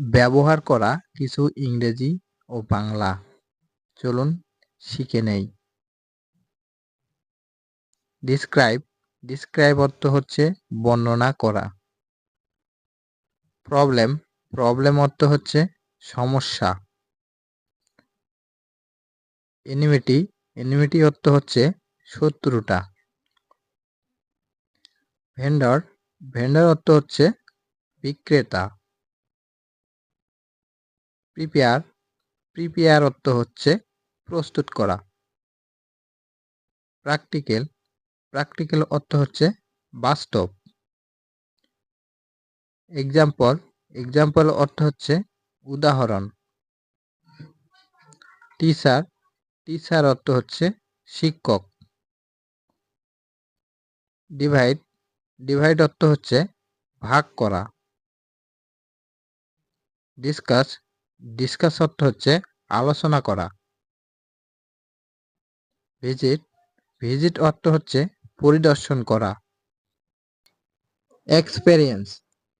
ব্যবহার করা কিছু ইংরেজি ও বাংলা। চলুন শিখে নেই। ডিসক্রাইব ডিসক্রাইব অর্থ হচ্ছে বর্ণনা করা। প্রবলেম প্রবলেম অর্থ হচ্ছে সমস্যা। এনিমিটি এনিমিটি অর্থ হচ্ছে শত্রুটা ভেন্ডর ভেন্ডর অর্থ হচ্ছে বিক্রেতা। প্রিপেয়ার প্রিপেয়ার অর্থ হচ্ছে প্রস্তুত করা। প্র্যাকটিক্যাল প্র্যাকটিক্যাল অর্থ হচ্ছে বাস্তব। এক্সাম্পল এক্সাম্পল অর্থ হচ্ছে উদাহরণ। টিচার টিচার অর্থ হচ্ছে শিক্ষক। ডিভাইড ডিভাইড অর্থ হচ্ছে ভাগ করা। ডিসকাস ডিসকাস অর্থ হচ্ছে আলোচনা করা। ভিজিট ভিজিট অর্থ হচ্ছে পরিদর্শন করা। এক্সপেরিয়েন্স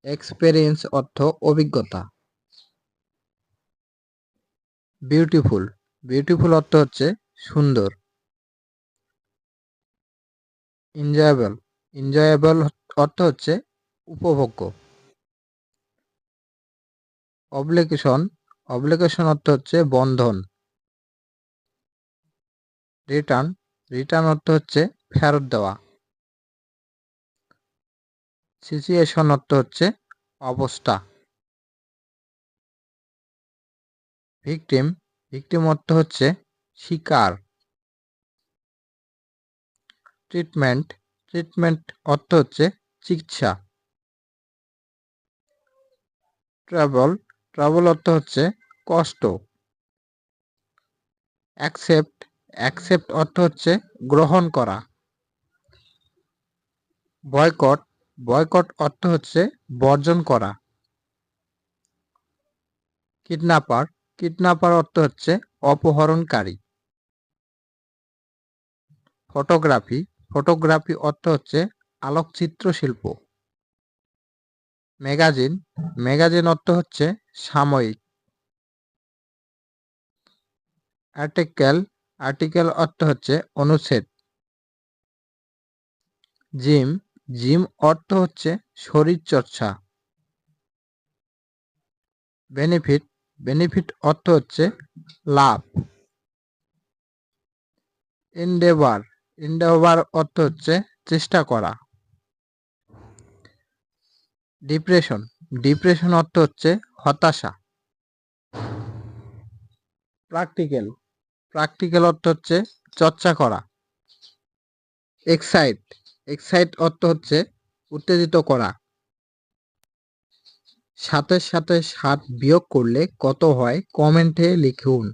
এক্সপেরিয়েন্স অর্থ অভিজ্ঞতা। বিউটিফুল বিউটিফুল অর্থ হচ্ছে সুন্দর। এনজয়েবল এনজয়েবল অর্থ হচ্ছে উপভোগ্য। অবলিকেশন অবলিকেশন অর্থ হচ্ছে বন্ধন। রিটার্ন রিটার্ন অর্থ হচ্ছে ফেরত দেওয়া। সিচুয়েশন অর্থ হচ্ছে অবস্থা। ভিকটিম ভিকটিম অর্থ হচ্ছে শিকার। ট্রিটমেন্ট ট্রিটমেন্ট অর্থ হচ্ছে চিকিৎসা। ট্রাভেল ট্রাভেল অর্থ হচ্ছে কষ্ট। অ্যাকসেপ্ট অ্যাকসেপ্ট অর্থ হচ্ছে গ্রহণ করা। বয়কট বয়কট অর্থ হচ্ছে বর্জন করা। কিডন্যাপার কিডন্যাপার অর্থ হচ্ছে অপহরণকারী। ফটোগ্রাফি ফটোগ্রাফি অর্থ হচ্ছে আলোকচিত্র শিল্প ম্যাগাজিন ম্যাগাজিন অর্থ হচ্ছে সাময়িক। আর্টিকেল আর্টিকেল অর্থ হচ্ছে অনুচ্ছেদ। জিম জিম অর্থ হচ্ছে শরীরচর্চা। বেনিফিট বেনিফিট অর্থ হচ্ছে লাভ। এন্ডেভার এন্ডেভার অর্থ হচ্ছে চেষ্টা করা। ডিপ্রেশন ডিপ্রেশন অর্থ হচ্ছে হতাশা। প্র্যাকটিক্যাল প্র্যাকটিক্যাল অর্থ হচ্ছে চর্চা করা। এক্সাইট এক্সাইট অর্থ হচ্ছে উত্তেজিত করা। সাতের সাথে সাত বিয়োগ করলে কত হয়? কমেন্টে লিখুন।